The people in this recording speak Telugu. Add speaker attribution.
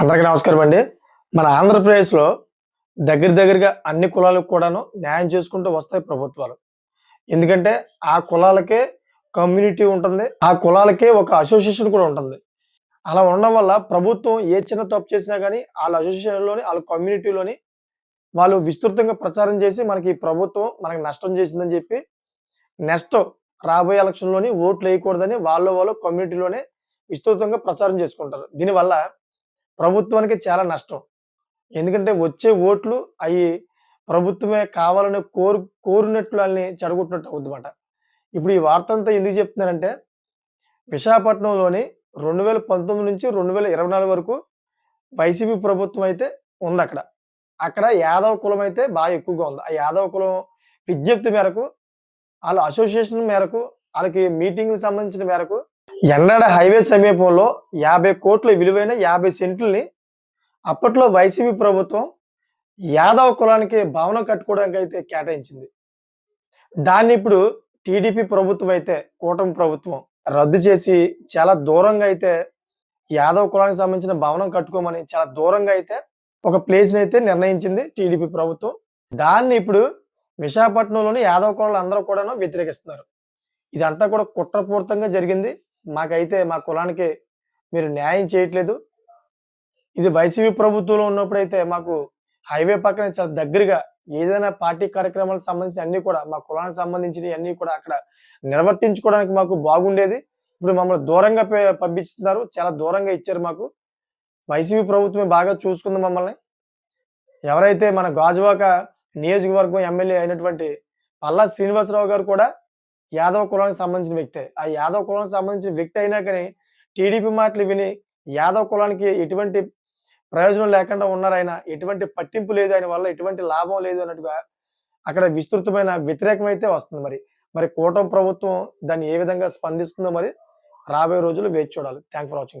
Speaker 1: అందరికీ నమస్కారం అండి. మన ఆంధ్రప్రదేశ్లో దగ్గర దగ్గరగా అన్ని కులాలకు కూడాను న్యాయం చేసుకుంటూ వస్తాయి ప్రభుత్వాలు. ఎందుకంటే ఆ కులాలకే కమ్యూనిటీ ఉంటుంది. ఆ కులాలకే ఒక అసోసియేషన్ కూడా ఉంటుంది. అలా ఉండడం వల్ల ప్రభుత్వం ఏ చిన్న తప్పు చేసినా కానీ వాళ్ళ అసోసియేషన్లోని వాళ్ళ కమ్యూనిటీలోని వాళ్ళు విస్తృతంగా ప్రచారం చేసి మనకి ప్రభుత్వం మనకి నష్టం చేసిందని చెప్పి నెక్స్ట్ రాబోయే ఎలక్షన్లోని ఓట్లు వేయకూడదని వాళ్ళ వాళ్ళు కమ్యూనిటీలోనే విస్తృతంగా ప్రచారం చేసుకుంటారు. దీనివల్ల ప్రభుత్వానికి చాలా నష్టం. ఎందుకంటే వచ్చే ఓట్లు అవి ప్రభుత్వమే కావాలని కోరు కోరినట్లు వాళ్ళని చెడగొట్టినట్టు అవుతుందన్నమాట. ఇప్పుడు ఈ వార్త అంతా ఎందుకు చెప్తున్నానంటే విశాఖపట్నంలోని రెండు వేల పంతొమ్మిది నుంచి రెండు వేల ఇరవై నాలుగు వరకు వైసీపీ ప్రభుత్వం అయితే ఉంది అక్కడ అక్కడ యాదవ కులం అయితే బాగా ఎక్కువగా ఉంది. ఆ యాదవ కులం విజ్ఞప్తి మేరకు వాళ్ళ అసోసియేషన్ మేరకు వాళ్ళకి మీటింగ్కి సంబంధించిన మేరకు ఎన్నడ హైవే సమీపంలో యాభై కోట్ల విలువైన యాభై సెంట్లని అప్పట్లో వైసీపీ ప్రభుత్వం యాదవ కులానికి భవనం కట్టుకోవడానికి అయితే కేటాయించింది. దాన్ని ఇప్పుడు టీడీపీ ప్రభుత్వం అయితే కూటమి ప్రభుత్వం రద్దు చేసి చాలా దూరంగా అయితే యాదవ కులానికి సంబంధించిన భవనం కట్టుకోమని చాలా దూరంగా అయితే ఒక ప్లేస్ని అయితే నిర్ణయించింది టీడీపీ ప్రభుత్వం. దాన్ని ఇప్పుడు విశాఖపట్నంలోని యాదవ కులాలు అందరూ కూడాను వ్యతిరేకిస్తున్నారు. ఇదంతా కూడా కుట్రపూర్తంగా జరిగింది. మాకైతే మా కులానికి మీరు న్యాయం చేయట్లేదు. ఇది వైసీపీ ప్రభుత్వంలో ఉన్నప్పుడైతే మాకు హైవే పక్కన చాలా దగ్గరగా ఏదైనా పార్టీ కార్యక్రమాలకు సంబంధించిన అన్ని కూడా మా కులానికి సంబంధించిన అన్ని కూడా అక్కడ నిర్వర్తించుకోవడానికి మాకు బాగుండేది. ఇప్పుడు మమ్మల్ని దూరంగా పంపిస్తున్నారు చాలా దూరంగా ఇచ్చారు మాకు. వైసీపీ ప్రభుత్వమే బాగా చూసుకుంది మమ్మల్ని. ఎవరైతే మన గాజువాక నియోజకవర్గం ఎమ్మెల్యే అయినటువంటి పల్లా శ్రీనివాసరావు గారు కూడా యాదవ కులానికి సంబంధించిన వ్యక్తే. ఆ యాదవ కులానికి సంబంధించిన వ్యక్తి అయినా కానీ టీడీపీ మాటలు విని యాదవ కులానికి ఎటువంటి ప్రయోజనం లేకుండా ఉన్నారు ఆయన ఎటువంటి పట్టింపు లేదు ఆయన వల్ల ఎటువంటి లాభం లేదు అన్నట్టుగా అక్కడ విస్తృతమైన వ్యతిరేకం అయితే వస్తుంది మరి. మరి కూటమి ప్రభుత్వం దాన్ని ఏ విధంగా స్పందిస్తుందో మరి రాబోయే రోజులు వేచి చూడాలి. Thank for watching